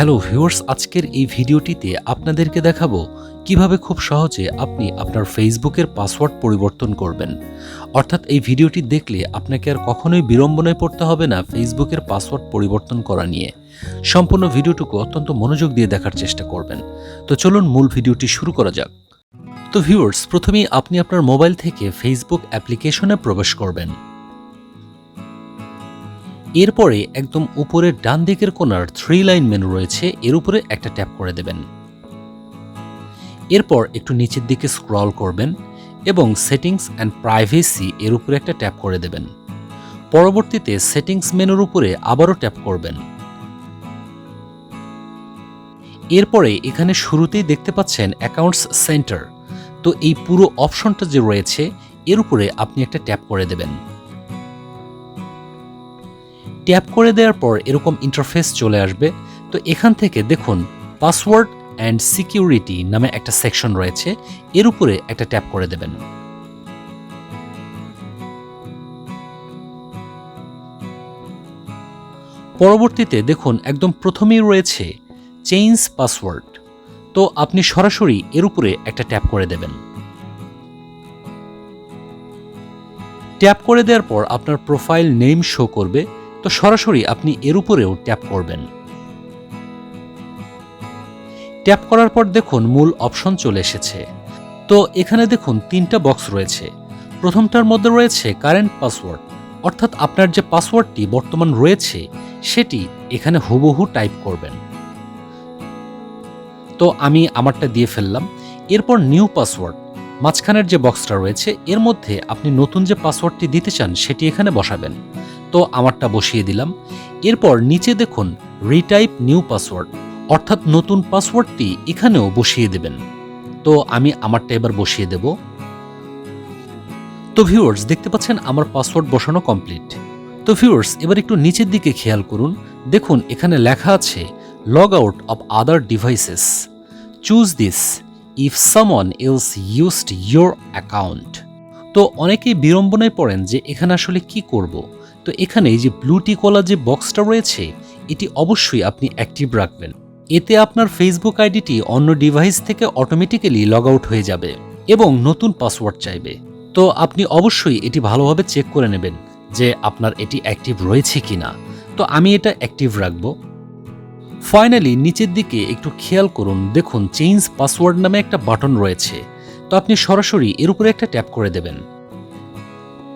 Hello viewers, আজকের এই ভিডিওটিতে আপনাদেরকে দেখাবো কীভাবে খুব সহজে আপনি আপনার ফেসবুকের পাসওয়ার্ড পরিবর্তন করবেন। অর্থাৎ এই ভিডিওটি দেখলে আপনাকে আর কখনোই বিড়ম্বনায় পড়তে হবে না ফেসবুকের পাসওয়ার্ড পরিবর্তন করা নিয়ে। সম্পূর্ণ ভিডিওটুকু অত্যন্ত মনোযোগ দিয়ে দেখার চেষ্টা করবেন। তো চলুন মূল ভিডিওটি শুরু করা যাক। তো ভিউয়ার্স, প্রথমেই আপনি আপনার মোবাইল থেকে ফেসবুক অ্যাপ্লিকেশনে প্রবেশ করবেন। এরপরে একদম উপরের ডান দিকের কোনার থ্রি লাইন মেনু রয়েছে, এর উপরে একটা ট্যাপ করে দেবেন। এরপর একটু নিচের দিকে স্ক্রল করবেন এবং সেটিংস অ্যান্ড প্রাইভেসি এর উপরে একটা ট্যাপ করে দেবেন। পরবর্তীতে সেটিংস মেনুর উপরে আবারও ট্যাপ করবেন। এরপরে এখানে শুরুতেই দেখতে পাচ্ছেন অ্যাকাউন্টস সেন্টার তো এই পুরো অপশনটা যে রয়েছে, এর উপরে আপনি একটা ট্যাপ করে দেবেন। ট্যাপ করে দেওয়ার পর এরকম ইন্টারফেস চলে আসবে। তো এখান থেকে দেখুন পাসওয়ার্ড অ্যান্ড সিকিউরিটি নামে একটা সেকশন রয়েছে। এর উপরে একটা ট্যাপ করে দেবেন। পরবর্তীতে দেখুন, একদম প্রথমেই রয়েছে চেঞ্জ পাসওয়ার্ড তো আপনি সরাসরি এর উপরে একটা ট্যাপ করে দেবেন। ট্যাপ করে দেওয়ার পর আপনার প্রোফাইল নেম শো করবে। তো সরাসরি আপনি এর উপরেও ট্যাপ করবেন। ট্যাপ করার পর দেখুন মূল অপশন চলে এসেছে। তো এখানে দেখুন তিনটা বক্স রয়েছে। প্রথমটার মধ্যে রয়েছে কারেন্ট পাসওয়ার্ড অর্থাৎ আপনার যে পাসওয়ার্ডটি বর্তমান রয়েছে, সেটি এখানে হুবহু টাইপ করবেন। তো আমি আমারটা দিয়ে ফেললাম। এরপর নিউ পাসওয়ার্ড মাঝখানের যে বক্সটা রয়েছে, এর মধ্যে আপনি নতুন যে পাসওয়ার্ডটি দিতে চান, সেটি এখানে বসাবেন। তো আমারটা বসিয়ে দিলাম। এরপর নিচে দেখুন রিটাইপ নিউ পাসওয়ার্ড অর্থাৎ নতুন পাসওয়ার্ডটি এখানেও বসিয়ে দেবেন। তো আমি আমারটা এবার বসিয়ে দেব। তো ভিউয়ার্স দেখতে পাচ্ছেন আমার পাসওয়ার্ড বসানো কমপ্লিট তো ভিউয়ার্স এবার একটু নিচের দিকে খেয়াল করুন। দেখুন, এখানে লেখা আছে log out of other devices choose this if someone else used your account তো অনেকেই বিড়ম্বনায় পড়েন যে এখানে আসলে কি করব। তো এখানে যে ব্লুটি কলা যে বক্সটা রয়েছে, এটি অবশ্যই আপনি অ্যাক্টিভ রাখবেন। এতে আপনার ফেসবুক আইডিটি অন্য ডিভাইস থেকে অটোমেটিক্যালি লগ আউট হয়ে যাবে এবং নতুন পাসওয়ার্ড চাইবে। তো আপনি অবশ্যই এটি ভালোভাবে চেক করে নেবেন যে আপনার এটি অ্যাক্টিভ রয়েছে কিনা। তো আমি এটা অ্যাক্টিভ রাখব। ফাইনালি নিচের দিকে একটু খেয়াল করুন। দেখুন চেঞ্জ পাসওয়ার্ড নামে একটা বাটন রয়েছে। তো আপনি সরাসরি এর উপরে একটা ট্যাপ করে দেবেন।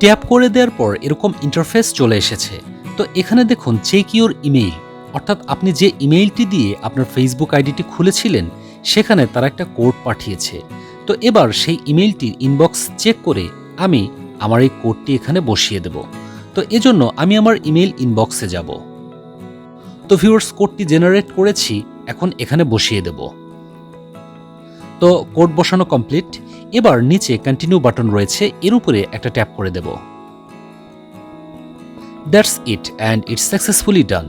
ট্যাপ করে দেওয়ার পর এরকম ইন্টারফেস চলে এসেছে। তো এখানে দেখুন চেক ইউর ইমেইল অর্থাৎ আপনি যে ইমেইলটি দিয়ে আপনার ফেসবুক আইডিটি খুলেছিলেন, সেখানে তারা একটা কোড পাঠিয়েছে। তো এবার সেই ইমেইলটির ইনবক্স চেক করে আমি আমার এই কোডটি এখানে বসিয়ে দেব। তো এজন্য আমি আমার ইমেইল ইনবক্সে যাব। তো ভিউয়ার্স কোডটি জেনারেট করেছি, এখন এখানে বসিয়ে দেব। তো কোড বসানো কমপ্লিট এবার নিচে কন্টিনিউ বাটন রয়েছে, এর উপরে একটা ট্যাপ করে দেব। That's it and it's successfully done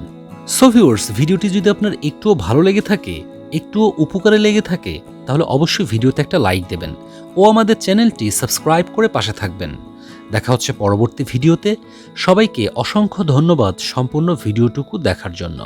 so viewers ভিডিওটি যদি আপনার একটুও ভালো লেগে থাকে, একটুও উপকারে লেগে থাকে, তাহলে অবশ্যই ভিডিওতে একটা লাইক দেবেন ও আমাদের চ্যানেলটি সাবস্ক্রাইব করে পাশে থাকবেন। দেখা হচ্ছে পরবর্তী ভিডিওতে। সবাইকে অসংখ্য ধন্যবাদ সম্পূর্ণ ভিডিওটুকু দেখার জন্য।